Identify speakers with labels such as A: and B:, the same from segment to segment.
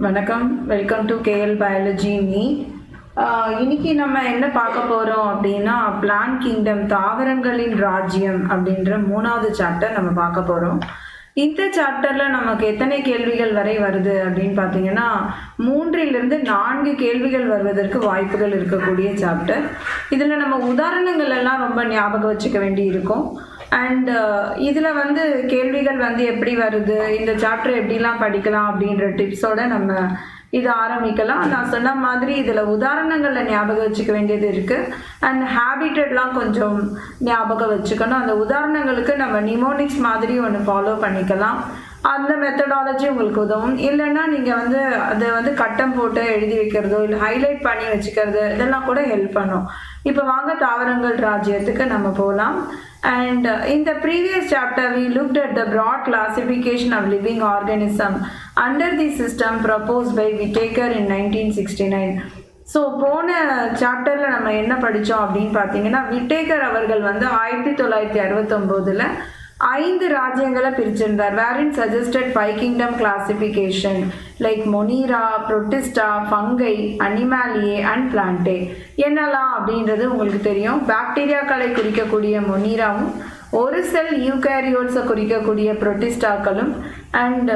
A: வணக்கம். Welcome to KL biology மீ இன்னைக்கு நம்ம என்ன பார்க்க போகிறோம் அப்படின்னா பிளான் கிங்டம் தாவரங்களின் ராஜ்யம் அப்படின்ற மூணாவது சாப்டர் நம்ம பார்க்க போகிறோம் இந்த சாப்டரில் நமக்கு எத்தனை கேள்விகள் வரை வருது அப்படின்னு பார்த்தீங்கன்னா மூன்றிலிருந்து நான்கு கேள்விகள் வருவதற்கு வாய்ப்புகள் இருக்கக்கூடிய சாப்டர் இதில் நம்ம உதாரணங்கள் எல்லாம் ரொம்ப ஞாபகம் வச்சுக்க வேண்டி இருக்கும் அண்ட் uh, இதில் வந்து கேள்விகள் வந்து எப்படி வருது? இந்த சாப்டர் எப்படிலாம் படிக்கலாம் அப்படின்ற டிப்ஸோட நம்ம இது ஆரம்பிக்கலாம். நான் சொன்ன மாதிரி இதில் உதாரணங்களில் ஞாபகம் வச்சுக்க வேண்டியது இருக்குது அண்ட் ஹேபிட்டட்லாம் கொஞ்சம் ஞாபகம் வச்சுக்கணும். அந்த உதாரணங்களுக்கு நம்ம நிமோனிக்ஸ் மாதிரி ஒன்று ஃபாலோ பண்ணிக்கலாம். அந்த மெத்தடாலஜி உங்களுக்கு உதவும். இல்லைன்னா நீங்கள் வந்து அதை வந்து கட்டம் போட்டு எழுதி வைக்கிறதோ இல்லை ஹைலைட் பண்ணி வச்சுக்கிறது இதெல்லாம் கூட ஹெல்ப் பண்ணும். இப்போ வாங்க தாவரங்கள் ராஜ்யத்துக்கு நம்ம போகலாம் and in the previous chapter we looked at the broad classification of living organism under the system proposed by Whittaker in 1969 so போன சாப்டரில் நம்ம என்ன படித்தோம் அப்படின்னு பார்த்தீங்கன்னா விட்டேக்கர் அவர்கள் வந்து ஆயிரத்தி தொள்ளாயிரத்தி அறுபத்தொம்போதில் ஐந்து ராஜ்யங்களை பிரிச்சிருந்தார். வேரின் suggested by kingdom classification like Monera Protista Fungi Animalia and Plantae என்னலாம் அப்படின்றது உங்களுக்கு தெரியும். பாக்டீரியாக்களை குறிக்கக்கூடிய மொனீராவும் ஒரு செல் யூகேரியோட்ஸை குறிக்கக்கூடிய புரொட்டிஸ்டாக்களும் அண்ட்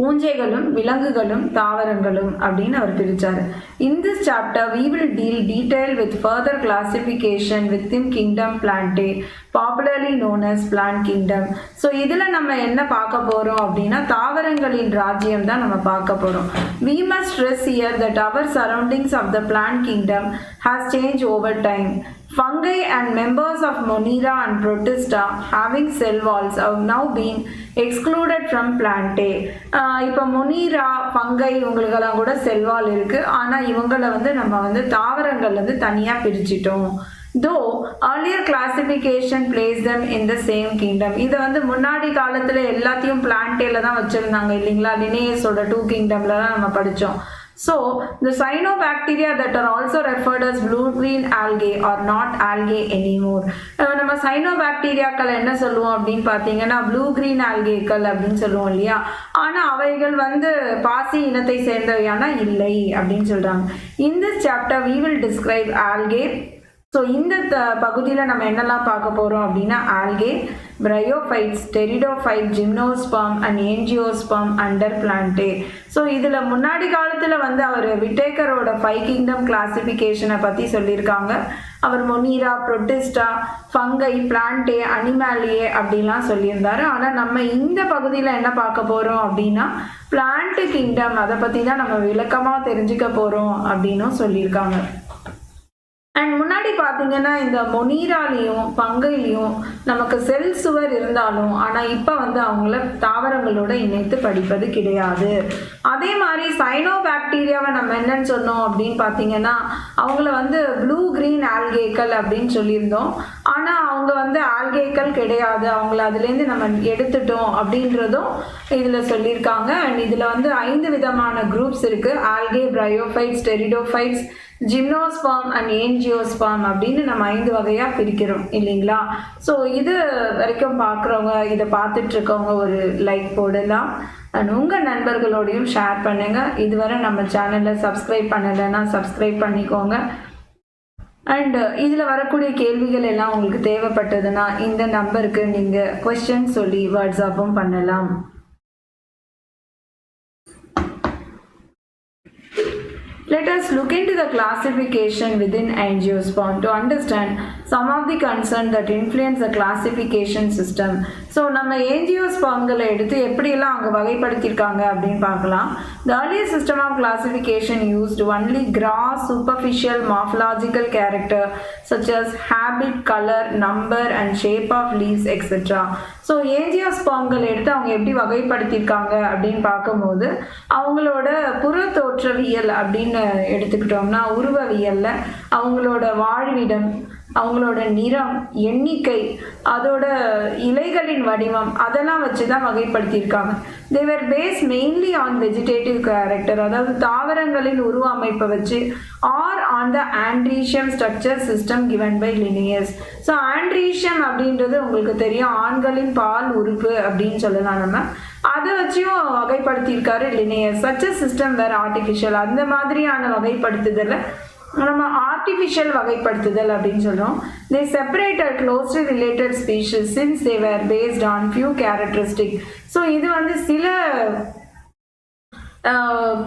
A: பூஞ்சைகளும் விலங்குகளும் தாவரங்களும் அப்படின்னு அவர் பிரிச்சார். In this chapter we will deal detail with further classification with in kingdom Plantae popularly known as plant kingdom so இதில் நம்ம என்ன பார்க்க போகிறோம் அப்படின்னா தாவரங்களின் ராஜ்யம் தான் நம்ம பார்க்க போகிறோம் we must stress here that our surroundings of the plant kingdom has change over time Fungi and members of Monera and Protista having cell walls have now been excluded from plantae. இப்போ Monera fungi இவங்களுக்கெல்லாம் கூட cell wall இருக்குது ஆனால் இவங்களை வந்து நம்ம வந்து தாவரங்கள்லேருந்து தனியாக பிரிச்சிட்டோம். Though earlier classification place them in the same kingdom இதை வந்து முன்னாடி காலத்தில் எல்லாத்தையும் பிளான்டேல தான் வச்சுருந்தாங்க இல்லைங்களா? லினேயஸோட டூ கிங்டம்லலாம் நம்ம படித்தோம் So, the cyanobacteria that are also referred as blue-green algae are not algae anymore. நம்ம சைனோபாக்டீரியாக்கள் என்ன சொல்லுவோம் அப்படின்னு பார்த்தீங்கன்னா ப்ளூ கிரீன் ஆல்கேக்கள் அப்படின்னு சொல்லுவோம் இல்லையா? ஆனால் அவைகள் வந்து பாசி இனத்தை சேர்ந்தவையான இல்லை அப்படின்னு சொல்கிறாங்க இந்த chapter we will describe algae so இந்த பகுதியில் நம்ம என்னெல்லாம் பார்க்க போகிறோம் அப்படின்னா algae bryophytes pteridophyte gymnosperm and angiosperm under Plantae so இதில் முன்னாடி காலத்தில் வந்து அவர் விட்டேக்கரோட ஃபைவ் கிங்டம் கிளாசிஃபிகேஷனை பற்றி சொல்லியிருக்காங்க. அவர் Monera Protista fungi Plantae Animalia அப்படிலாம் சொல்லியிருந்தாரு. ஆனால் நம்ம இந்த பகுதியில் என்ன பார்க்க போகிறோம் அப்படின்னா பிளான்ட் கிங்டம் அதை பற்றி தான் நம்ம விளக்கமாக தெரிஞ்சுக்க போகிறோம் அப்படின்னும் சொல்லியிருக்காங்க. அண்ட் முன்னாடி பார்த்தீங்கன்னா இந்த மொனீராலையும் பங்கையிலையும் நமக்கு செல் சுவர் இருந்தாலும் ஆனால் இப்போ வந்து அவங்கள தாவரங்களோட இணைத்து படிப்பது கிடையாது. அதே மாதிரி சைனோ பாக்டீரியாவை நம்ம என்னன்னு சொன்னோம் அப்படின்னு பார்த்தீங்கன்னா அவங்கள வந்து ப்ளூ கிரீன் ஆல்கேக்கள் அப்படின்னு சொல்லியிருந்தோம். ஆனால் அவங்க வந்து ஆல்கேக்கள் கிடையாது. அவங்கள அதுலேருந்து நம்ம எடுத்துட்டோம் அப்படின்றதும் இதில் சொல்லியிருக்காங்க. அண்ட் இதில் வந்து ஐந்து விதமான குரூப்ஸ் இருக்குது algae bryophytes pteridophytes gymnosperm and angiosperm அப்படின்னு நம்ம ஐந்து வகையாக பிரிக்கிறோம் இல்லைங்களா? ஸோ இது வரைக்கும் பார்க்குறவங்க இதை பார்த்துட்டு இருக்கவங்க ஒரு லைக் போடலாம். அண்ட் உங்கள் நண்பர்களோடையும் ஷேர் பண்ணுங்கள் இதுவரை நம்ம சேனலில் சப்ஸ்கிரைப் பண்ணலைன்னா சப்ஸ்கிரைப் பண்ணிக்கோங்க. அண்ட் இதில் வரக்கூடிய கேள்விகள் எல்லாம் உங்களுக்கு தேவைப்பட்டதுன்னா இந்த நம்பருக்கு நீங்கள் கொஸ்டின் சொல்லி வாட்ஸ்அப்பும் பண்ணலாம். Let us look into the classification within angiosperm to understand some of the concern that influence the classification system so நம்ம ஏன்ஜிஓஸ் பங்களை எடுத்து எப்படியெல்லாம் அங்கே வகைப்படுத்தியிருக்காங்க அப்படின்னு பார்க்கலாம் the earlier system of classification used only gross superficial morphological character such as habit colour number and shape of leaves etcetera so ஏஞ்சியோஸ் பாங்கள் எடுத்து அவங்க எப்படி வகைப்படுத்தியிருக்காங்க அப்படின்னு பார்க்கும்போது அவங்களோட புற தோற்றவியல் அப்படின்னு எடுத்துக்கிட்டோம்னா உருவவியலில் அவங்களோட வாழ்விடம் அவங்களோட நிறம் எண்ணிக்கை அதோட இலைகளின் வடிவம் அதெல்லாம் வச்சு தான் வகைப்படுத்தியிருக்காங்க they were based mainly on vegetative character அதாவது தாவரங்களின் உருவ அமைப்பை வச்சு or on the androecium structure system given by Linnaeus so androecium அப்படின்றது உங்களுக்கு தெரியும் ஆண்களின் பால் உறுப்பு அப்படின்னு சொல்லலாம் நம்ம. அதை வச்சும் வகைப்படுத்தியிருக்காரு Linnaeus such system were artificial அந்த மாதிரியான வகைப்படுத்துதலை நம்ம ஆர்டிஃபிஷியல் வகைப்படுத்துதல் அப்படின்னு சொல்கிறோம் they separated closely related species since they were based on few characteristic so இது வந்து சில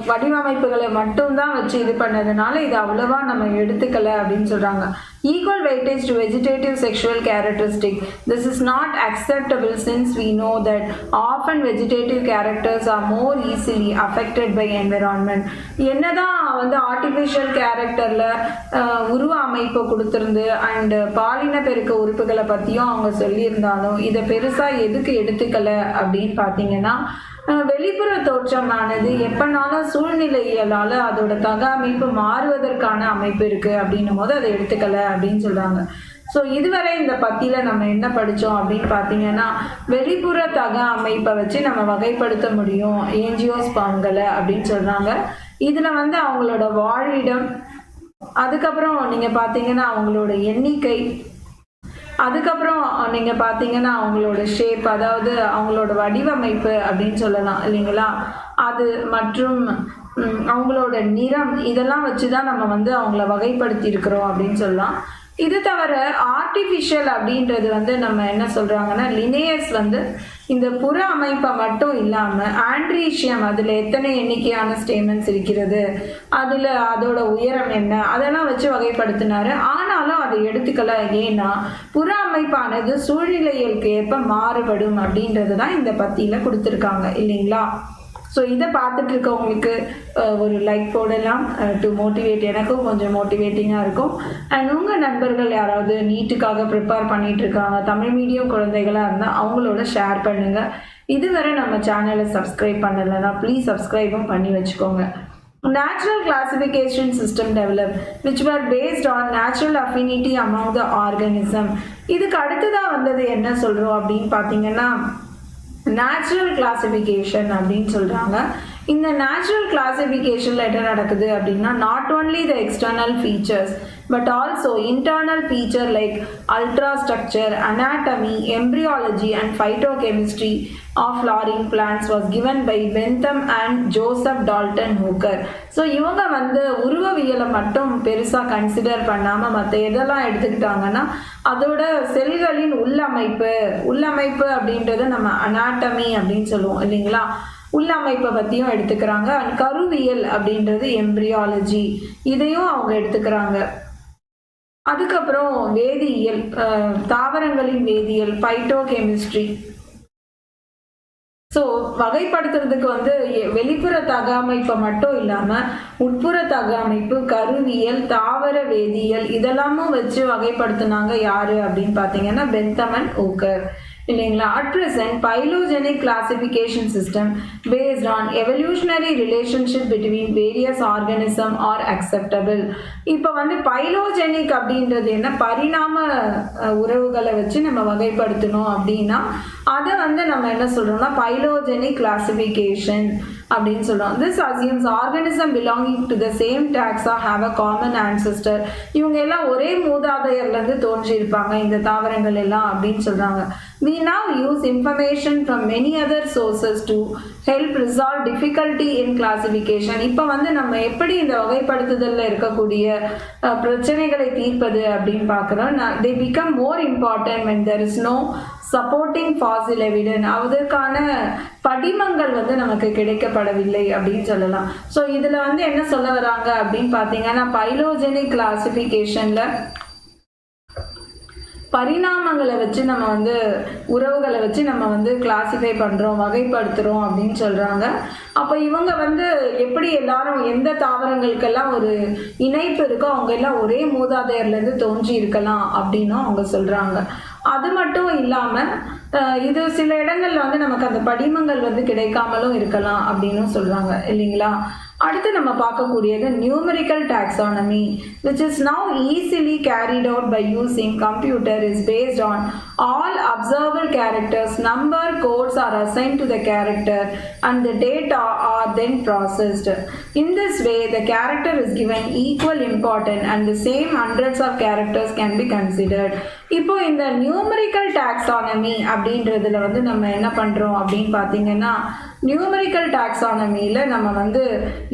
A: வடிவமைப்புகளை மட்டும்தான் வச்சு இது பண்ணதுனால இது அவ்வளவா நம்ம எடுத்துக்கல அப்படின்னு சொல்றாங்க. Equal weightage to vegetative sexual characteristic this is not acceptable since we know that of and vegetative characters are more easily affected by environment என்னதான் வந்து ஆர்டிஃபிஷியல் கேரக்டரில் உருவ அமைப்பை கொடுத்துருந்து அண்டு பாலின பெருக்க உறுப்புகளை பற்றியும் அவங்க சொல்லியிருந்தாலும் இதை பெருசாக எதுக்கு எடுத்துக்கலை அப்படின்னு பார்த்தீங்கன்னா வெளிப்புற தோற்றமானது எப்பனாலும் சூழ்நிலையலால் அதோட தக அமைப்பு மாறுவதற்கான அமைப்பு இருக்கு அப்படின்னும் போது அதை எடுத்துக்கல அப்படின்னு சொல்றாங்க. ஸோ இதுவரை இந்த பத்தியில நம்ம என்ன படித்தோம் அப்படின்னு பார்த்தீங்கன்னா வெளிப்புற தக அமைப்பை வச்சு நம்ம வகைப்படுத்த முடியும். ஏஞ்சியோஸ்பாம்களை அப்படின்னு சொல்றாங்க. இதுல வந்து அவங்களோட வாழிடம் அதுக்கப்புறம் நீங்க பார்த்தீங்கன்னா அவங்களோட எண்ணிக்கை அதுக்கப்புறம் நீங்கள் பார்த்தீங்கன்னா அவங்களோட ஷேப் அதாவது அவங்களோட வடிவமைப்பு அப்படின்னு சொல்லலாம் இல்லைங்களா? அது மற்றும் அவங்களோட நிறம் இதெல்லாம் வச்சு தான் நம்ம வந்து அவங்கள வகைப்படுத்தி இருக்கிறோம் அப்படின்னு சொல்லலாம். இது தவிர ஆர்டிஃபிஷியல் அப்படின்றது வந்து நம்ம என்ன சொல்கிறாங்கன்னா லினேயஸ் வந்து இந்த புற அமைப்பை மட்டும் இல்லாமல் ஆண்ட்ரீஷியம் அதில் எத்தனை எண்ணிக்கையான ஸ்டேமெண்ட்ஸ் இருக்கிறது அதில் அதோட உயரம் என்ன அதெல்லாம் வச்சு வகைப்படுத்தினாரு. அதை எடுத்துக்கல. ஏன்னா புற அமைப்பானது சூழ்நிலைகளுக்கு ஏற்ப மாறுபடும் அப்படின்றது தான் இந்த பத்தியில் கொடுத்துருக்காங்க. இல்லைங்களா? ஸோ இதை பார்த்துட்டு இருக்கவங்களுக்கு ஒரு லைக் போடலாம். டு மோட்டிவேட் எனக்கும் கொஞ்சம் மோட்டிவேட்டிங்காக இருக்கும். அண்ட் உங்கள் நண்பர்கள் யாராவது நீட்டுக்காக ப்ரிப்பேர் பண்ணிட்டு இருக்காங்க தமிழ் மீடியம் குழந்தைகளாக இருந்தால் அவங்களோட ஷேர் பண்ணுங்கள் இதுவரை நம்ம சேனலை சப்ஸ்கிரைப் பண்ணலைன்னா ப்ளீஸ் சப்ஸ்கிரைபும் பண்ணி வச்சுக்கோங்க. Natural classification system developed which were based on natural affinity among the organism இதுக்கு அடுத்ததாக வந்தது என்ன சொல்கிறோம் அப்படின்னு பார்த்தீங்கன்னா நேச்சுரல் கிளாசிஃபிகேஷன் அப்படின்னு சொல்கிறாங்க இந்த நேச்சுரல் கிளாசிஃபிகேஷனில் என்ன நடக்குது அப்படின்னா not only the external features but also internal feature like ultrastructure anatomy embryology and phytochemistry of flowering plants was given by Bentham and Joseph Dalton Hooker so இவங்க வந்து உருவவியலை மட்டும் பெருசாக கன்சிடர் பண்ணாமல் மற்ற எதெல்லாம் எடுத்துக்கிட்டாங்கன்னா அதோட செல்களின் உள்ளமைப்பு உள்ளமைப்பு அப்படின்றத நம்ம அனாட்டமி அப்படின்னு சொல்லுவோம் இல்லைங்களா? உள்ளமைப்பை பற்றியும் எடுத்துக்கிறாங்க. அண்ட் கருவியல் அப்படின்றது எம்ப்ரியாலஜி இதையும் அவங்க எடுத்துக்கிறாங்க. அதுக்கப்புறம் வேதியியல் தாவரங்களின் வேதியியல் பைட்டோ கெமிஸ்ட்ரி ஸோ வகைப்படுத்துறதுக்கு வந்து வெளிப்புற தகவமைப்பை மட்டும் இல்லாமல் உட்புற தக அமைப்பு கருவியல் தாவர வேதியியல் இதெல்லாமும் வச்சு வகைப்படுத்துனாங்க யாரு அப்படின்னு பார்த்தீங்கன்னா பெந்தமன் ஊக்கர் இல்லைங்களா at present phylogenic classification system based on evolutionary relationship between various organism are acceptable இப்போ வந்து பைலோஜெனிக் அப்படின்றது என்ன பரிணாம உறவுகளை வச்சு நம்ம வகைப்படுத்தணும் அப்படின்னா அதை வந்து நம்ம என்ன சொல்கிறோம்னா பைலோஜெனிக் கிளாசிஃபிகேஷன் அப்படின்னு சொல்றோம் this assumes organism belonging to the same taxa have a common ancestor இவங்க எல்லாம் ஒரே மூதாதையர்லேருந்து தோன்றியிருப்பாங்க. இந்த தாவரங்கள் எல்லாம் அப்படின்னு சொல்றாங்க. We now use information from many other sources to help resolve difficulty in classification. இப்போ வந்து நம்ம எப்படி இந்த வகைப்படுத்துதலில் இருக்கக்கூடிய பிரச்சனைகளை தீர்ப்பது அப்படின்னு பார்க்குறோம். They become more important when there is no supporting fossil evidence அதற்கான படிமங்கள் வந்து நமக்கு கிடைக்கப்படவில்லை அப்படின்னு சொல்லலாம். ஸோ இதில் வந்து என்ன சொல்ல வராங்க அப்படின்னு பார்த்தீங்கன்னா பைலோஜெனிக் கிளாசிஃபிகேஷனில் பரிணாமங்களை வச்சு நம்ம வந்து உறவுகளை வச்சு நம்ம வந்து கிளாசிஃபை பண்ணுறோம் வகைப்படுத்துகிறோம் அப்படின்னு சொல்கிறாங்க அப்போ இவங்க வந்து எப்படி எல்லாரும் எந்த தாவரங்களுக்கெல்லாம் ஒரு இணைப்பு இருக்கோ அவங்க எல்லாம் ஒரே மூதாதையர்லேருந்து தோன்றி இருக்கலாம் அப்படின்னும் அவங்க சொல்கிறாங்க அது மட்டும் இல்லாமல் இது சில இடங்கள்ல வந்து நமக்கு அந்த படிமங்கள் வந்து கிடைக்காமலும் இருக்கலாம் அப்படின்னும் சொல்கிறாங்க இல்லைங்களா? அடுத்து நம்ம பார்க்கக்கூடியது numerical taxonomy which is now easily carried out by using computer is based on all observable characters number codes are assign to the character and the data are then processed in this way the character is given equal important and the same hundreds of characters can be considered இப்போ இந்த numerical taxonomy அப்படின்றதுல வந்து நம்ம என்ன பண்ணுறோம் அப்படின்னு பார்த்தீங்கன்னா numerical டாக்ஸானமியில் நம்ம வந்து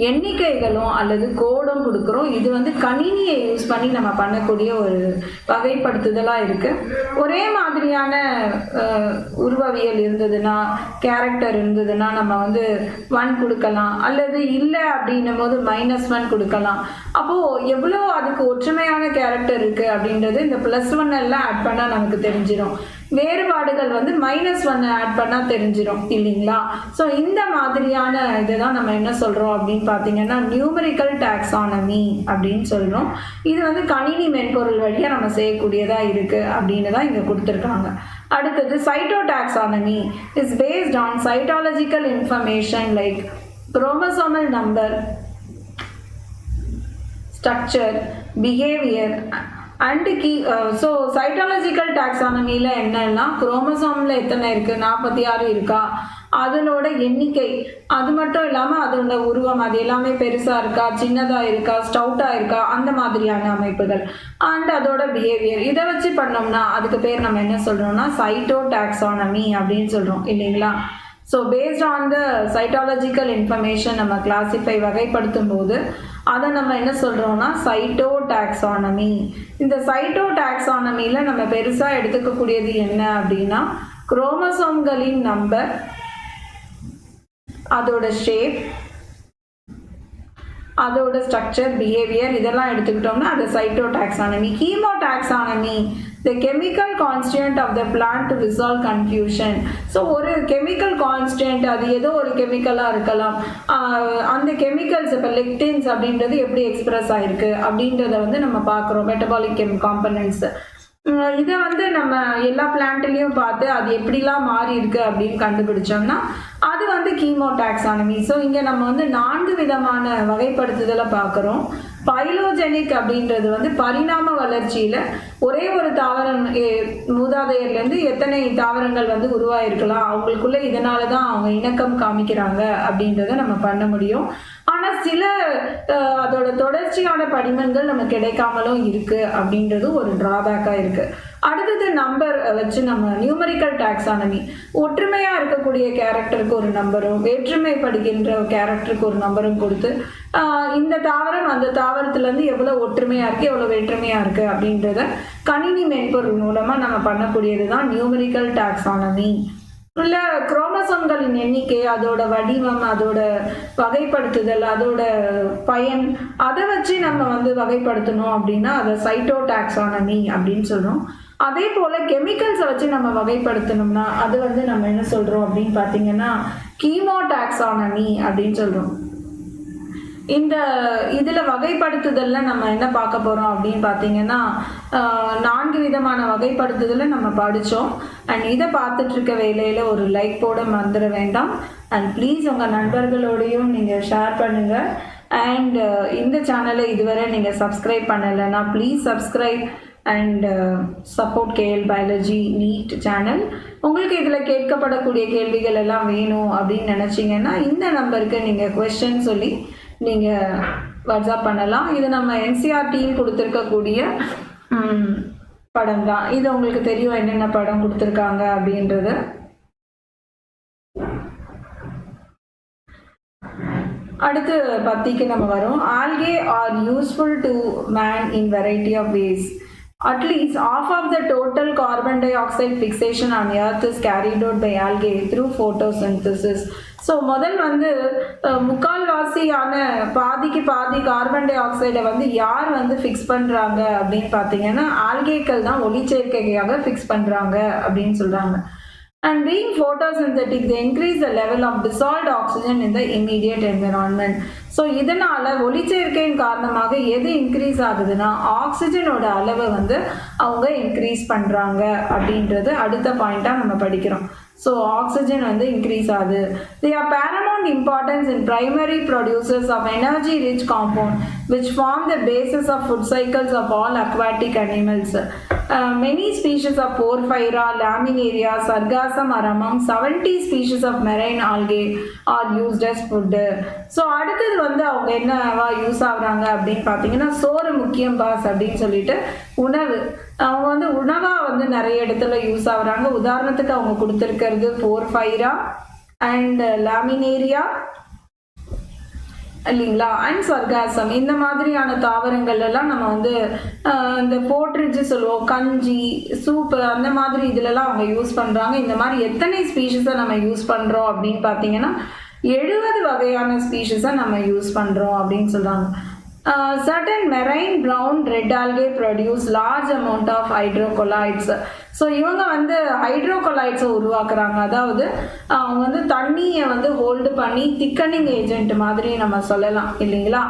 A: எண்ணிக்கைகளும் அல்லது கோடும் கொடுக்குறோம். இது வந்து கணினியை யூஸ் பண்ணி நம்ம பண்ணக்கூடிய ஒரு வகைப்படுத்துதலாக இருக்குது ஒரே மாதிரியான உருவவியல் இருந்ததுன்னா கேரக்டர் இருந்ததுன்னா நம்ம வந்து ஒன் கொடுக்கலாம். அல்லது இல்லை அப்படின்னும் போது மைனஸ் ஒன் கொடுக்கலாம். அப்போது எவ்வளோ அதுக்கு ஒற்றுமையான கேரக்டர் இருக்குது அப்படின்றது இந்த ப்ளஸ் ஒன் எல்லாம் ஆட் பண்ணால் நமக்கு தெரிஞ்சிடும் வேறுபாடுகள் வந்து மைனஸ் ஒன் ஆட் பண்ணால் தெரிஞ்சிடும் இல்லைங்களா? ஸோ இந்த மாதிரியான இதை தான் நம்ம என்ன சொல்கிறோம் அப்படின்னு பார்த்தீங்கன்னா நியூமரிக்கல் டாக்ஸானமி அப்படின்னு சொல்கிறோம் இது வந்து கணினி மென்பொருள் வழியாக நம்ம செய்யக்கூடியதாக இருக்குது அப்படின்னு தான் இங்கே கொடுத்துருக்காங்க. அடுத்தது cytotaxonomy is based on cytological information like chromosomal number structure behaviour and key so cytological டாக்ஸானமியில் என்னன்னா குரோமசோமில் எத்தனை இருக்குது நாற்பத்தி ஆறு இருக்கா? அதனோட எண்ணிக்கை. அது மட்டும் இல்லாமல் அதோட உருவம் அது எல்லாமே பெருசாக இருக்கா? சின்னதாக இருக்கா? ஸ்டவுட்டாக இருக்கா? அந்த மாதிரியான அமைப்புகள். அண்ட் அதோட பிஹேவியர் இதை வச்சு பண்ணோம்னா அதுக்கு பேர் நம்ம என்ன சொல்கிறோம்னா சைட்டோ டாக்ஸானமி அப்படின்னு சொல்கிறோம் இல்லைங்களா? So based on the cytological information நம்ம கிளாசிஃபை வகைப்படுத்தும் போது அதை நம்ம என்ன சொல்கிறோம்னா சைட்டோ டாக்ஸானமி இந்த சைட்டோ டாக்ஸானமியில் நம்ம பெருசாக எடுத்துக்கக்கூடியது என்ன அப்படின்னா குரோமசோம்களின் நம்பர் அதோட ஷேப் அதோட ஸ்ட்ரக்சர் பிஹேவியர் இதெல்லாம் எடுத்துக்கிட்டோம்னா அது cytotaxonomy chemotaxonomy the chemical constant of the plant to resolve confusion. So ஒரு கெமிக்கல் கான்ஸ்டன்ட் அது ஏதோ ஒரு கெமிக்கலாக இருக்கலாம். அந்த கெமிக்கல்ஸ் இப்போ லெக்டின்ஸ் அப்படின்றது எப்படி எக்ஸ்பிரஸ் ஆகிருக்கு அப்படின்றத வந்து நம்ம பார்க்குறோம். மெட்டபாலிக் கெம் காம்பனன்ட்ஸ் இதை வந்து நம்ம எல்லா பிளான்ட்லேயும் பார்த்து அது எப்படிலாம் மாறி இருக்கு அப்படின்னு கண்டுபிடிச்சோம்னா அது வந்து கீமோ டாக்ஸானமி ஸோ இங்கே நம்ம வந்து நான்கு விதமான வகைப்படுத்துதலை பார்க்குறோம். பைலோஜெனிக் அப்படின்றது வந்து பரிணாம வளர்ச்சியில் ஒரே ஒரு தாவரம் எ- மூதாதையர்லேருந்து எத்தனை தாவரங்கள் வந்து உருவாயிருக்கலாம் அவங்களுக்குள்ள இதனால தான் அவங்க இணக்கம் காமிக்கிறாங்க அப்படின்றத நம்ம பண்ண முடியும். ஆனால் சில அதோட தொடர்ச்சியான படிமங்கள் நமக்கு கிடைக்காமலும் இருக்கு அப்படின்றது ஒரு டிராபேக்காக இருக்கு. அடுத்தது நம்பர் வச்சு நம்ம நியூமரிக்கல் டாக்ஸானமி ஒற்றுமையாக இருக்கக்கூடிய கேரக்டருக்கு ஒரு நம்பரும் வேற்றுமைப்படுகின்ற கேரக்டருக்கு ஒரு நம்பரும் கொடுத்து இந்த தாவரம் அந்த தாவரத்துலேருந்து எவ்வளோ ஒற்றுமையாக இருக்குது எவ்வளோ வேற்றுமையாக இருக்குது அப்படின்றத கணினி மென்பொருள் மூலமாக நம்ம பண்ணக்கூடியது தான் நியூமரிக்கல் டாக்ஸானமி உள்ள குரோமசோம்களின் எண்ணிக்கை அதோட வடிவம் அதோட வகைப்படுத்துதல் அதோட பயன் அதை வச்சு நம்ம வந்து வகைப்படுத்தணும் அப்படின்னா அதை சைட்டோ டாக்ஸானமி அப்படின்னு சொல்கிறோம் அதே போல் கெமிக்கல்ஸை வச்சு நம்ம வகைப்படுத்தணும்னா அது வந்து நம்ம என்ன சொல்கிறோம் அப்படின்னு பார்த்தீங்கன்னா கீமோ டாக்ஸானமி அப்படின்னு சொல்கிறோம் இந்த இதில் வகைப்படுத்துதலில் நம்ம என்ன பார்க்க போகிறோம் அப்படின்னு பார்த்தீங்கன்னா நான்கு விதமான வகைப்படுத்துதலை நம்ம படித்தோம் அண்ட் இதை பார்த்துட்டு இருக்க வேலையில் ஒரு லைக் போட மறந்துட வேண்டாம். அண்ட் ப்ளீஸ் உங்கள் நண்பர்களோடையும் நீங்கள் ஷேர் பண்ணுங்கள் அண்ட் இந்த சேனலை இதுவரை நீங்கள் சப்ஸ்கிரைப் பண்ணலைன்னா please subscribe and support KL biology NEET channel உங்களுக்கு இதில் கேட்கப்படக்கூடிய கேள்விகள் எல்லாம் வேணும் அப்படின்னு நினச்சிங்கன்னா இந்த நம்பருக்கு நீங்கள் கொஸ்டின் சொல்லி நீங்கள் வாட்ஸ்அப் பண்ணலாம். இது நம்ம என்சிஆர்டியில் கொடுத்துருக்கக்கூடிய படம் தான். இது உங்களுக்கு தெரியும் என்னென்ன படம் கொடுத்துருக்காங்க அப்படின்றது. அடுத்து பத்திக்கு நம்ம வரோம். Algae are useful to man in variety of ways. At least half of the total carbon dioxide fixation on earth is carried out by algae through photosynthesis. So முதல் வந்து முக்கால்வாசியான பாதிக்கு பாதி கார்பன் டை ஆக்சைடை வந்து யார் வந்து ஃபிக்ஸ் பண்ணுறாங்க அப்படின்னு பார்த்தீங்கன்னா ஆல்கேக்கள் தான் ஒளிச்சேர்க்கையாக ஃபிக்ஸ் பண்ணுறாங்க அப்படின்னு சொல்கிறாங்க And being photosynthetic, they increase the level of dissolved oxygen in the immediate environment. So இதனால ஒளிச்சேர்க்கையின் காரணமாக எது இன்க்ரீஸ் ஆகுதுன்னா ஆக்சிஜனோட அளவை வந்து அவங்க இன்க்ரீஸ் பண்ணுறாங்க அப்படின்றது அடுத்த பாயிண்ட்டாக நம்ம படிக்கிறோம் ஸோ ஆக்சிஜன் வந்து இன்க்ரீஸ் ஆகுது. They are paramount importance in primary producers of energy rich compound which form the basis of food cycles of all aquatic animals many species of Porphyra Laminaria Sargassum are among seventy species of marine algae are used as food so அடுத்தது வந்து அவங்க என்னவா use ஆகுறாங்க அப்படின்னு பார்த்தீங்கன்னா சோறு முக்கியம் pass அப்படின்னு சொல்லிட்டு உணவு. அவங்க வந்து உணவாக வந்து நிறைய இடத்துல யூஸ் ஆகுறாங்க. உதாரணத்துக்கு அவங்க கொடுத்துருக்கிறது போர்ஃபைரா அண்ட் லாமினேரியா இல்லைங்களா? அண்ட் ஸ்வர்காசம் இந்த மாதிரியான தாவரங்கள் எல்லாம் நம்ம வந்து இந்த போட்ரிட்ஜ் சொல்லுவோம் கஞ்சி சூப்பு அந்த மாதிரி இதுலலாம் அவங்க யூஸ் பண்ணுறாங்க இந்த மாதிரி எத்தனை ஸ்பீஷஸை நம்ம யூஸ் பண்ணுறோம் அப்படின்னு பார்த்தீங்கன்னா எழுபது வகையான ஸ்பீஷஸை நம்ம யூஸ் பண்ணுறோம் அப்படின்னு சொல்கிறாங்க certain marine brown red algae produce large amount of hydrocolloids so இவங்க வந்து ஹைட்ரோகொலாய்ட்ஸை உருவாக்குறாங்க. அதாவது அவங்க வந்து தண்ணியை வந்து ஹோல்டு பண்ணி திக்கனிங் ஏஜென்ட் மாதிரி நம்ம சொல்லலாம் இல்லைங்களா?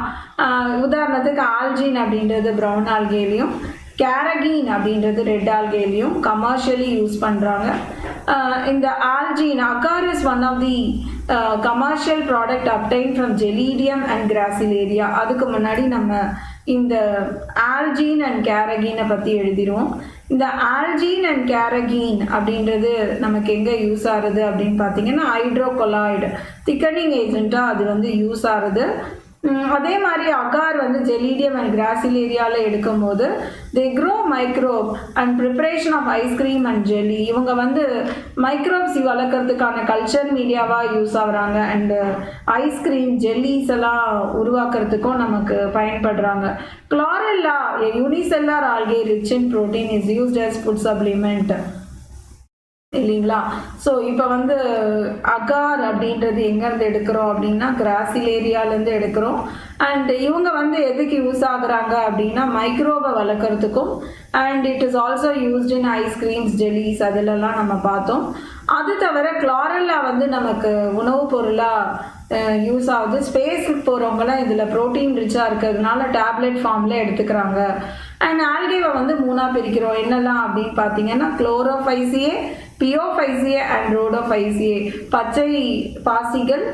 A: உதாரணத்துக்கு ஆல்ஜின் அப்படின்றது ப்ரௌன் ஆல்கேலையும் கேரகீன் அப்படின்றது ரெட் ஆல்கேலையும் கமர்ஷியலி யூஸ் பண்ணுறாங்க இந்த algin agar is one of the commercial product obtain from Gelidium and Gracilaria அதுக்கு முன்னாடி நம்ம இந்த ஆல்ஜீன் அண்ட் கேரகீனை பற்றி எழுதிடுவோம் இந்த ஆல்ஜீன் அண்ட் கேரகீன் அப்படின்றது நமக்கு எங்கே யூஸ் ஆகுது அப்படின்னு பார்த்தீங்கன்னா ஹைட்ரோகொலாய்டு திக்கனிங் ஏஜென்ட்டாக அது வந்து யூஸ் ஆகுது. அதே மாதிரி அகார் வந்து ஜெலீடியம் அண்ட் கிராசிலேரியாவில் எடுக்கும்போது they grow microbe and preparation of ice cream and jelly இவங்க வந்து மைக்ரோப்ஸ் வளர்க்குறதுக்கான கல்ச்சர் மீடியாவாக யூஸ் ஆகுறாங்க. அண்டு ஐஸ்கிரீம் ஜெல்லிஸ் எல்லாம் உருவாக்குறதுக்கும் நமக்கு பயன்படுறாங்க. Chlorella unicellular algae rich in protein is used as food supplement இல்லைங்களா? ஸோ இப்போ வந்து அகார் அப்படின்றது எங்கேருந்து எடுக்கிறோம் அப்படின்னா கிராசிலேரியாலேருந்து எடுக்கிறோம். அண்ட் இவங்க வந்து எதுக்கு யூஸ் ஆகுறாங்க அப்படின்னா மைக்ரோவை வளர்க்குறதுக்கும் and it is also used in ice creams jellies அதிலெல்லாம் நம்ம பார்த்தோம். அது தவிர குளாரல்லா வந்து நமக்கு உணவுப் பொருளாக யூஸ் ஆகுது. ஸ்பேஸுக்கு போகிறவங்களாம் இதில் ப்ரோட்டீன் ரிச்சாக இருக்கிறதுனால டேப்லெட் ஃபார்மில் எடுத்துக்கிறாங்க. அண்ட் ஆல்கேவை வந்து மூணாக பிரிக்கிறோம். என்னெல்லாம் அப்படின்னு பார்த்தீங்கன்னா குளோரோஃபைசியே பியோஃபைசியே அண்ட் ரோடோஃபைசியே. பச்சை பாசிகள்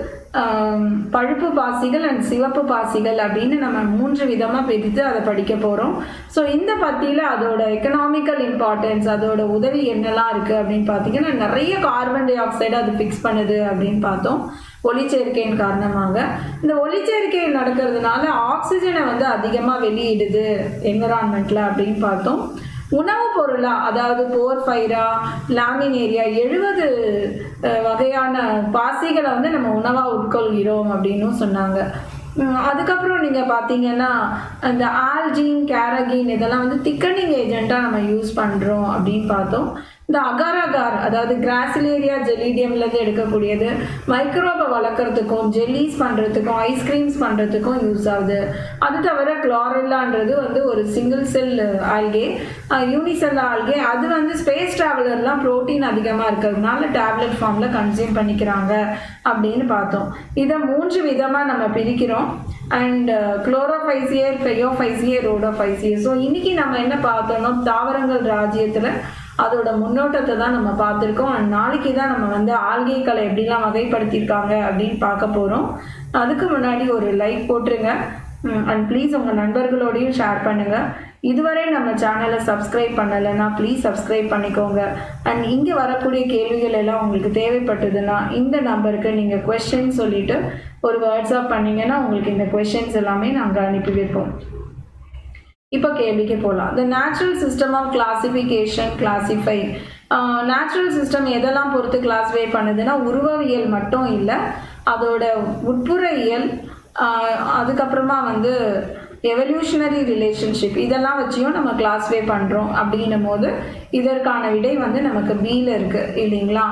A: பழுப்பு பாசிகள் அண்ட் சிவப்பு பாசிகள் அப்படின்னு நம்ம மூன்று விதமாக பிரித்து அதை படிக்க போகிறோம் ஸோ இந்த பத்தியில் அதோட எக்கனாமிக்கல் இம்பார்ட்டன்ஸ் அதோட உதவி என்னெல்லாம் இருக்குது அப்படின்னு பார்த்தீங்கன்னா நிறைய கார்பன் டை ஆக்சைடு அது ஃபிக்ஸ் பண்ணுது அப்படின்னு பார்த்தோம். ஒளிச்சேர்க்கையின் காரணமாக. இந்த ஒளிச்சேர்க்கை நடக்கிறதுனால ஆக்சிஜனை வந்து அதிகமாக வெளியிடுது என்விரான்மெண்ட்டில் அப்படின்னு பார்த்தோம். உணவுப் பொருளா? அதாவது போர்ஃபைரா லாமினேரியா எழுபது வகையான பாசிகளை வந்து நம்ம உணவாக உட்கொள்கிறோம் அப்படின்னும் சொன்னாங்க. அதுக்கப்புறம் நீங்கள் பார்த்தீங்கன்னா அந்த ஆல்ஜின் கேரகின் இதெல்லாம் வந்து திக்கனிங் ஏஜென்ட்டாக நம்ம யூஸ் பண்ணுறோம் அப்படின்னு பார்த்தோம். இந்த அகாரகார் அதாவது கிராசிலேரியா ஜெலிடியம்லேருந்து எடுக்கக்கூடியது மைக்ரோபை வளர்க்குறதுக்கும் ஜெல்லிஸ் பண்ணுறதுக்கும் ஐஸ்கிரீம்ஸ் பண்ணுறதுக்கும் யூஸ் ஆகுது. அது தவிர குளாரெல்லான்றது வந்து ஒரு single cell algae unicell algae அது வந்து ஸ்பேஸ் ட்ராவலர்லாம் ப்ரோட்டீன் அதிகமாக இருக்கிறதுனால டேப்லெட் ஃபார்மில் கன்சியூம் பண்ணிக்கிறாங்க அப்படின்னு பார்த்தோம். இதை மூன்று விதமாக நம்ம பிரிக்கிறோம். அண்ட் குளோரோஃபைசியர் ஃபெயோஃபைசியே ரோடோஃபைசியர் ஸோ இன்றைக்கி நம்ம என்ன பார்த்தோம்னா தாவரங்கள் ராஜ்யத்தில் அதோட முன்னோட்டத்தை தான் நம்ம பார்த்துருக்கோம். அண்ட் நாளைக்கு தான் நம்ம வந்து ஆல்கைகளை எப்படிலாம் வகைப்படுத்தியிருக்காங்க அப்படின்னு பார்க்க போகிறோம் அதுக்கு முன்னாடி ஒரு லைக் போட்டுருங்க. அண்ட் ப்ளீஸ் உங்கள் நண்பர்களோடையும் ஷேர் பண்ணுங்கள் இதுவரை நம்ம சேனலை சப்ஸ்கிரைப் பண்ணலைன்னா ப்ளீஸ் சப்ஸ்கிரைப் பண்ணிக்கோங்க. அண்ட் இங்கே வரக்கூடிய கேள்விகள் எல்லாம் உங்களுக்கு தேவைப்பட்டதுன்னா இந்த நம்பருக்கு நீங்கள் கொஷின் சொல்லிட்டு ஒரு வாட்ஸ்அப் பண்ணிங்கன்னா உங்களுக்கு இந்த கொஸ்டின்ஸ் எல்லாமே நாங்கள் அனுப்பி வைப்போம். இப்போ கேள்விக்கு போகலாம் the natural system of classification classify natural system எதெல்லாம் பொறுத்து கிளாஸிஃபை பண்ணுதுன்னா உருவவியல் மட்டும் இல்லை அதோட உட்புறவியல் அதுக்கப்புறமா வந்து எவல்யூஷனரி ரிலேஷன்ஷிப் இதெல்லாம் வச்சியும் நம்ம கிளாஸிஃபை பண்ணுறோம் அப்படின்னும் போது இதற்கான விடை வந்து நமக்கு பியில் இருக்குது இல்லைங்களா?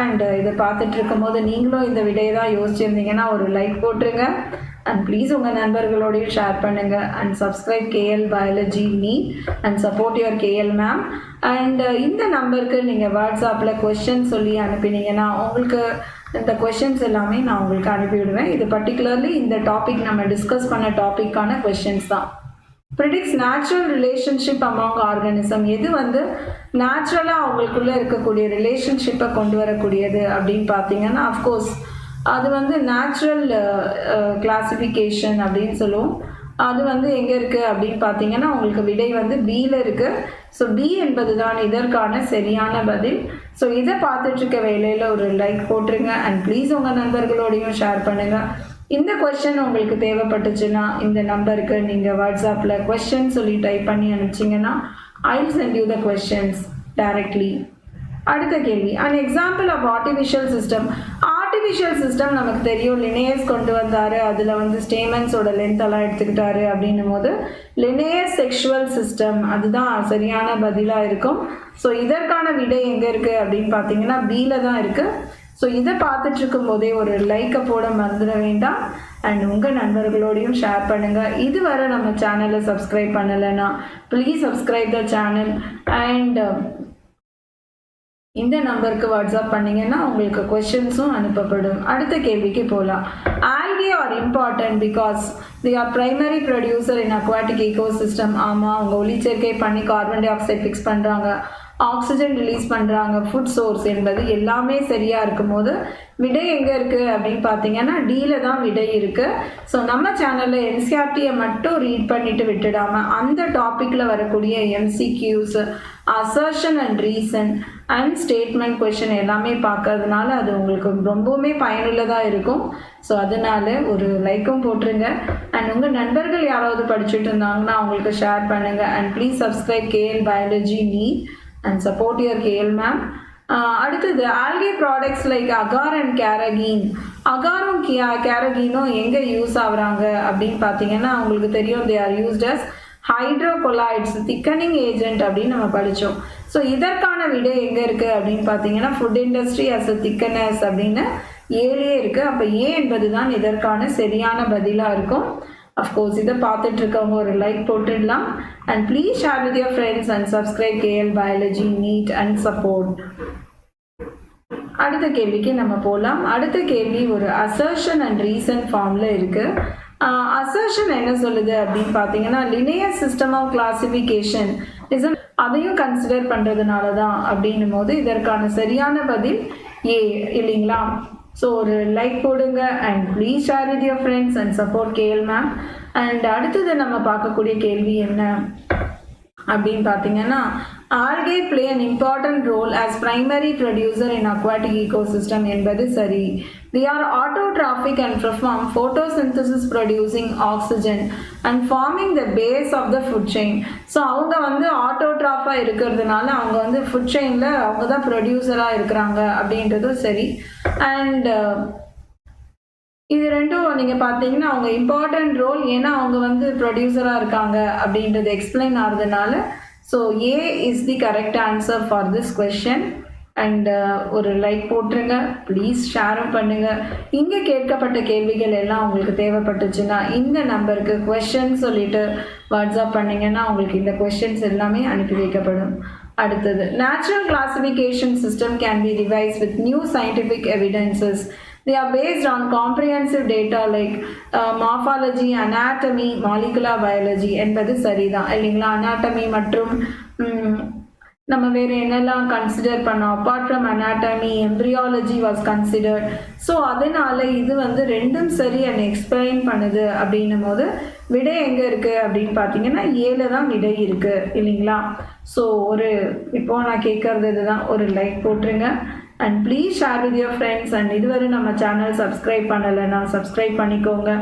A: அண்ட் இதை பார்த்துட்டு இருக்கும்போது நீங்களும் இந்த விடையை தான் யோசிச்சிருந்தீங்கன்னா ஒரு லைக் போட்டுருங்க. அண்ட் ப்ளீஸ் உங்கள் நண்பர்களோடையும் ஷேர் பண்ணுங்கள் and subscribe KL biology me and support your KL ma'am and இந்த நம்பருக்கு நீங்கள் வாட்ஸ்அப்பில் கொஷின் சொல்லி அனுப்பினீங்கன்னா உங்களுக்கு இந்த கொஷின்ஸ் எல்லாமே நான் உங்களுக்கு அனுப்பிவிடுவேன். இது பர்டிகுலர்லி இந்த டாபிக் நம்ம டிஸ்கஸ் பண்ண டாப்பிக்கான கொஷின்ஸ் தான். Predicts natural relationship among organism எது வந்து நேச்சுரலாக அவங்களுக்குள்ளே இருக்கக்கூடிய ரிலேஷன்ஷிப்பை கொண்டு வரக்கூடியது அப்படின்னு பார்த்தீங்கன்னா அஃப்கோர்ஸ் அது வந்து நேச்சுரல் கிளாசிஃபிகேஷன் அப்படின்னு சொல்லுவோம். அது வந்து எங்கே இருக்குது அப்படின்னு பார்த்தீங்கன்னா உங்களுக்கு விடை வந்து பியில் இருக்குது ஸோ பி என்பது தான் இதற்கான சரியான பதில். ஸோ இதை பார்த்துட்ருக்க வேலையில் ஒரு லைக் போட்டுருங்க. அண்ட் ப்ளீஸ் உங்கள் நண்பர்களோடையும் ஷேர் பண்ணுங்கள் இந்த கொஸ்டின் உங்களுக்கு தேவைப்பட்டுச்சுன்னா இந்த நம்பருக்கு நீங்கள் வாட்ஸ்அப்பில் கொஸ்டின் சொல்லி டைப் பண்ணி அனுப்பிச்சிங்கன்னா I send you the questions directly அடுத்த கேள்வி. And example of artificial system artificial system நமக்கு தெரியும் லினேயஸ் கொண்டு வந்தார். அதில் வந்து ஸ்டேமன்ஸோட லென்த் எல்லாம் எடுத்துக்கிட்டாரு அப்படின்னும் போது லினேயஸ் செக்ஷுவல் சிஸ்டம் அதுதான் சரியான பதிலாக இருக்கும். ஸோ இதற்கான விடை எங்கே இருக்குது அப்படின்னு பார்த்தீங்கன்னா பியில் தான் இருக்குது ஸோ இதை பார்த்துட்டு இருக்கும் போதே ஒரு லைக்கை போட மறந்துட வேண்டாம். அண்ட் உங்கள் நண்பர்களோடையும் ஷேர் பண்ணுங்கள் இதுவரை நம்ம சேனலை சப்ஸ்கிரைப் பண்ணலைன்னா please subscribe the channel and இந்த நம்பருக்கு வாட்ஸ்அப் பண்ணிங்கன்னா உங்களுக்கு கொஷின்ஸும் அனுப்பப்படும். அடுத்த கேள்விக்கு போகலாம் algae are important because they are primary producer in aquatic ecosystem ஆமாம் அவங்க ஒளிச்சேர்க்கை பண்ணி கார்பன் டை ஆக்சைடு ஃபிக்ஸ் பண்ணுறாங்க ஆக்சிஜன் ரிலீஸ் பண்ணுறாங்க ஃபுட் சோர்ஸ் என்பது எல்லாமே சரியாக இருக்கும்போது விடை எங்கே இருக்குது அப்படின்னு பார்த்தீங்கன்னா டீல தான் விடை இருக்குது ஸோ நம்ம சேனலில் என்சிஆர்டியை மட்டும் ரீட் பண்ணிட்டு விட்டுடாமல் அந்த டாப்பிக்கில் வரக்கூடிய MCQs assertion and reason and statement question எல்லாமே பார்க்கறதுனால அது உங்களுக்கு ரொம்பவுமே பயனுள்ளதாக இருக்கும். ஸோ அதனால ஒரு லைக்கும் போட்டுருங்க. அண்ட் உங்கள் நண்பர்கள் யாராவது படிச்சுட்டு இருந்தாங்கன்னா அவங்களுக்கு ஷேர் பண்ணுங்கள் and please subscribe KL biology NEET and support your KL ma'am அடுத்தது algae products like agar and carrageenan அகாரும் கியா கேரகீனும் எங்கே யூஸ் ஆகுறாங்க அப்படின்னு பார்த்தீங்கன்னா உங்களுக்கு தெரியும் they are used as hydrocolloids thickening agent அப்படின்னு நம்ம படித்தோம் ஸோ இதற்கான விடை எங்கே இருக்குது அப்படின்னு பார்த்தீங்கன்னா food industry as a thickness அப்படின்னு ஏழே இருக்குது அப்போ ஏ என்பது தான் இதற்கான சரியான பதிலாக இருக்கும். அஃப்கோர்ஸ் இதை பார்த்துட்டு இருக்கவங்க ஒரு லைக் போட்டுடலாம். And please share with your friends and subscribe KL biology NEET and support அடுத்த கேள்விக்கு நம்ம போகலாம் அடுத்த கேள்வி ஒரு அசர்ஷன் அண்ட் ரீசன் ஃபார்மில் இருக்குது அசர்ஷன் என்ன சொல்லுது அப்படின்னு பார்த்தீங்கன்னா Linnaean system of classification is அதையும் கன்சிடர் பண்ணுறதுனால தான் அப்படின்னும் போது இதற்கான சரியான பதில் ஏ இல்லைங்களா? ஸோ ஒரு லைக் போடுங்க and please share with your friends and support KL ma'am and அடுத்தது நம்ம பார்க்கக்கூடிய கேள்வி என்ன? அப்படின்னு பார்த்தீங்கன்னா algae play an important role as primary producer in aquatic ecosystem என்பது சரி. They are autotrophic and perform photosynthesis producing oxygen and forming the base of the food chain so அவங்க வந்து ஆட்டோட்ராஃபாக இருக்கிறதுனால அவங்க வந்து ஃபுட் செயினில் அவங்க தான் ப்ரொடியூசராக இருக்கிறாங்க அப்படின்றதும் சரி. அண்ட் uh, இது ரெண்டும் நீங்கள் பார்த்தீங்கன்னா அவங்க இம்பார்ட்டன்ட் ரோல் ஏன்னா அவங்க வந்து ப்ரொடியூசராக இருக்காங்க அப்படின்றது எக்ஸ்பிளைன் ஆகிறதுனால so A is the correct answer for this question and ஒரு லைக் போட்டுருங்க. ப்ளீஸ் ஷேரும் பண்ணுங்கள் இங்கே கேட்கப்பட்ட கேள்விகள் எல்லாம் உங்களுக்கு தேவைப்பட்டுச்சுன்னா இந்த நம்பருக்கு கொஷன் சொல்லிட்டு வாட்ஸ்அப் பண்ணிங்கன்னா உங்களுக்கு இந்த கொஷின்ஸ் எல்லாமே அனுப்பி வைக்கப்படும். அடுத்தது natural classification system can be revise with new scientific evidences they are based on comprehensive data like uh, morphology anatomy molecular biology என்பது சரிதான். இல்லைங்களா? Anatomy மற்றும் நம்ம வேறு என்னெல்லாம் கன்சிடர் பண்ணோம்? Apart from anatomy embryology was considered so அதனால இது வந்து ரெண்டும் சரி அண்ட் எக்ஸ்பிளைன் பண்ணுது அப்படின்னும் போது விடை எங்கே இருக்குது அப்படின்னு பார்த்தீங்கன்னா ஏழு தான் விடை இருக்குது இல்லைங்களா? ஸோ ஒரு இப்போ நான் கேட்குறது இதுதான். ஒரு லைக் போட்டுருங்க. And please share with your friends and இதுவரை நம்ம சேனல் சப்ஸ்கிரைப் பண்ணலைன்னா சப்ஸ்கிரைப் பண்ணிக்கோங்க.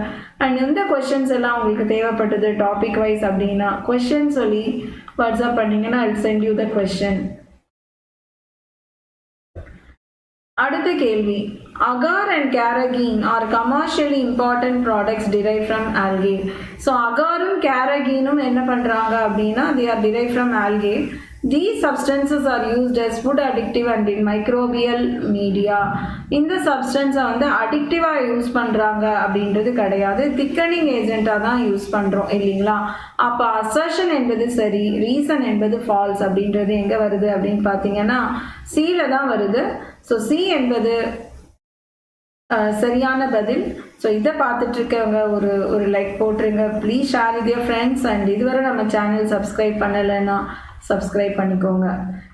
A: அண்ட் எந்த கொஷின்ஸ் எல்லாம் உங்களுக்கு தேவைப்பட்டது டாபிக் வைஸ் அப்படின்னா கொஷின் சொல்லி வாட்ஸ்அப் பண்ணிங்கன்னா I send you the question அடுத்த கேள்வி. Agar and carrageenan are commercially important products derived from algae so அகாரும் கேரகீனும் என்ன பண்ணுறாங்க அப்படின்னா they are derived from algae these substances are used as food addictive and in microbial media. இந்த சப்ஸ்டன்ஸை வந்து அடிக்டிவாக use பண்ணுறாங்க அப்படின்றது கிடையாது. திக்கனிங் ஏஜென்ட்டாக தான் யூஸ் பண்ணுறோம் இல்லைங்களா? அப்போ அசர்ஷன் என்பது சரி ரீசன் என்பது ஃபால்ஸ் அப்படின்றது எங்கே வருது அப்படின்னு பார்த்தீங்கன்னா சியில் தான் வருது. ஸோ சி என்பது சரியான பதில். ஸோ இதை பார்த்துட்டு இருக்கவங்க ஒரு ஒரு லைக் போட்டுருங்க. Please share with your friends and இதுவரை நம்ம சேனல் சப்ஸ்கிரைப் பண்ணலைன்னா சப்ஸ்கிரைப் பண்ணிக்கோங்க.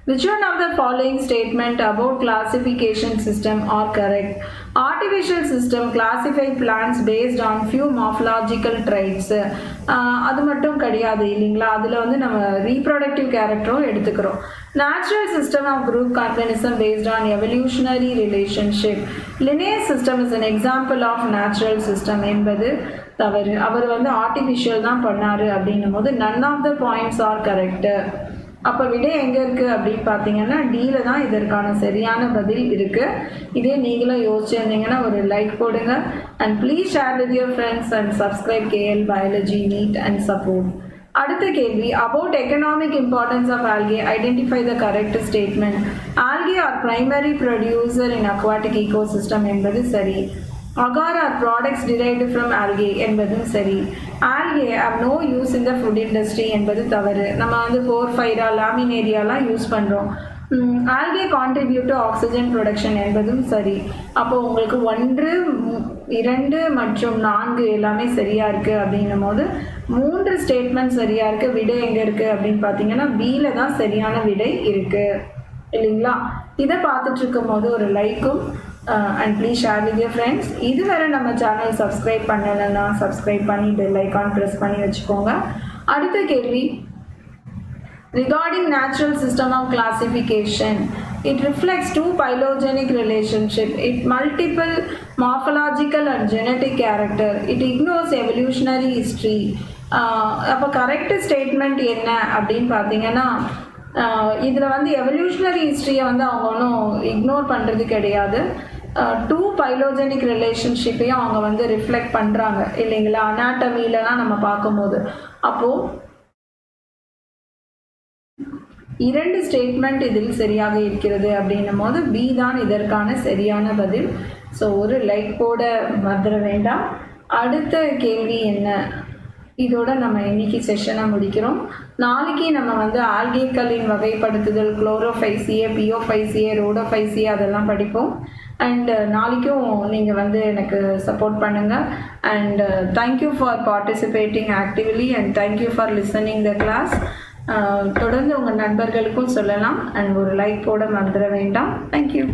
A: Which one of the following statement about classification system are correct artificial system classify plants based on few morphological traits அது மட்டும் கிடையாது இல்லைங்களா? அதில் வந்து நம்ம ரீப்ரொடக்டிவ் கேரக்டரும் எடுத்துக்கிறோம். Natural system of group organism based on evolutionary relationship Linnaean system is an example of natural system என்பது தவறு. அவர் வந்து ஆர்டிஃபிஷியல் தான் பண்ணார் அப்படின்னும் போது none of the points are correct அப்போ விடை எங்கே இருக்குது அப்படின்னு பார்த்தீங்கன்னா டீல தான் இதற்கான சரியான பதில் இருக்குது இதே நீங்களும் யோசிச்சிருந்தீங்கன்னா ஒரு லைக் போடுங்க. And please share with your friends and subscribe KL biology NEET and support அடுத்த கேள்வி about economic importance of algae identify the correct statement algae are primary producer in aquatic ecosystem என்பது சரி. Agar are products derived from algae என்பதும் சரி. Algae have no use in the food industry என்பது தவறு. நம்ம வந்து ஃபோர் ஃபைரா லாமினேரியாலாம் use பண்ணுறோம் algae contribute to oxygen production என்பதும் சரி. அப்போது உங்களுக்கு ஒன்று இரண்டு மற்றும் நான்கு எல்லாமே சரியாக இருக்குது அப்படின்னும் போது மூன்று ஸ்டேட்மெண்ட் சரியாக இருக்குது விடை எங்கே இருக்குது அப்படின்னு பார்த்தீங்கன்னா பியில் தான் சரியான விடை இருக்குது இல்லைங்களா? இதை பார்த்துட்டு இருக்கும் போது ஒரு லைக்கும் and please share with your friends இதுவரை நம்ம சேனல் சப்ஸ்கிரைப் பண்ணலைன்னா சப்ஸ்கிரைப் பண்ணி பெல் ஐக்கான் ப்ரெஸ் பண்ணி வச்சுக்கோங்க அடுத்த கேள்வி Regarding natural system of classification, it reflects two phylogenetic relationship. It multiple morphological and genetic character. It ignores evolutionary history. அப்போ correct statement என்ன அப்படின்னு பார்த்தீங்கன்னா இதில் வந்து எவல்யூஷனரி ஹிஸ்ட்ரியை வந்து அவங்க ஒன்றும் இக்னோர் பண்ணுறது கிடையாது டூ பைலோஜெனிக் ரிலேஷன்ஷிப்பையும் அவங்க வந்து ரிஃப்ளெக்ட் பண்ணுறாங்க இல்லைங்களா? அனாட்டமிலலாம் நம்ம பார்க்கும்போது. அப்போது இரண்டு ஸ்டேட்மெண்ட் இதில் சரியாக இருக்கிறது அப்படின்னும் போது பி தான் இதற்கான சரியான பதில். ஸோ ஒரு லைக் போட வந்துட வேண்டாம். அடுத்த கேள்வி என்ன? இதோட நம்ம இன்னைக்கு செஷனை முடிக்கிறோம். நாளைக்கு நம்ம வந்து ஆல்கேக்களின் வகைப்படுத்துதல் குளோரோஃபைசியே பியோஃபைசியே ரோடோஃபைசியே அதெல்லாம் படிப்போம். அண்ட் uh, நாளைக்கும் நீங்கள் வந்து எனக்கு சப்போர்ட் பண்ணுங்கள் and thank you for participating actively and thank you for listening the class தொடர்ந்து உங்கள் நண்பர்களுக்கும் சொல்லலாம். அண்ட் ஒரு லைக் போட மறந்துட வேண்டாம். தேங்க்யூ